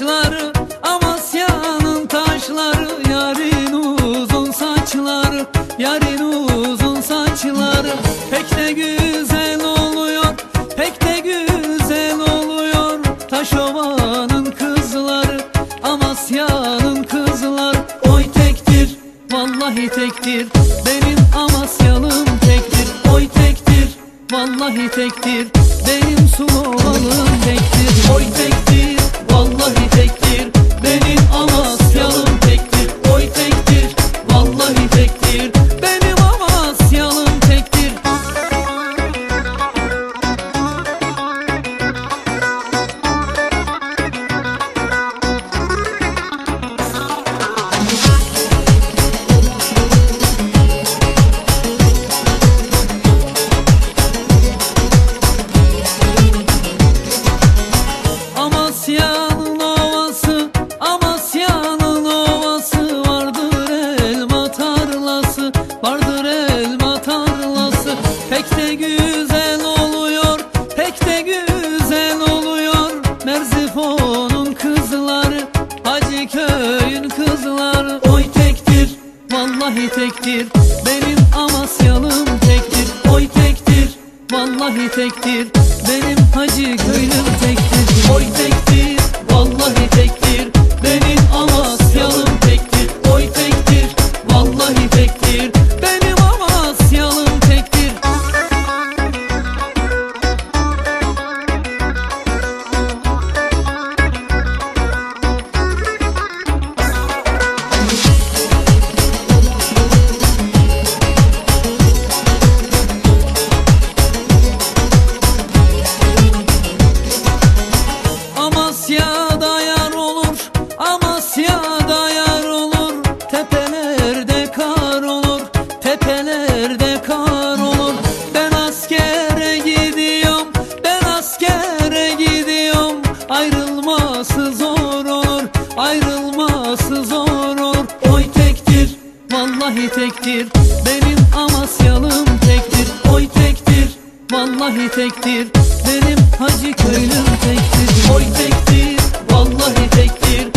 saçları Amasya'nın taşları Yarın uzun saçları Yarın uzun saçları. Pek de güzel oluyor Pek de güzel oluyor. Taşova'nın kızları Amasya'nın kızları. Oy tektir Vallahi tektir. Benim Amasya'lım tektir. Oy tektir Vallahi tektir. Benim sulu olalım tektir. Tektir. Benim Amasyalım tektir. Oy tektir, vallahi tektir vallahi tektir Benim Amasyalım tektir Oy tektir, vallahi tektir Benim Hacı köylüm tektir. Oy tektir, vallahi tektir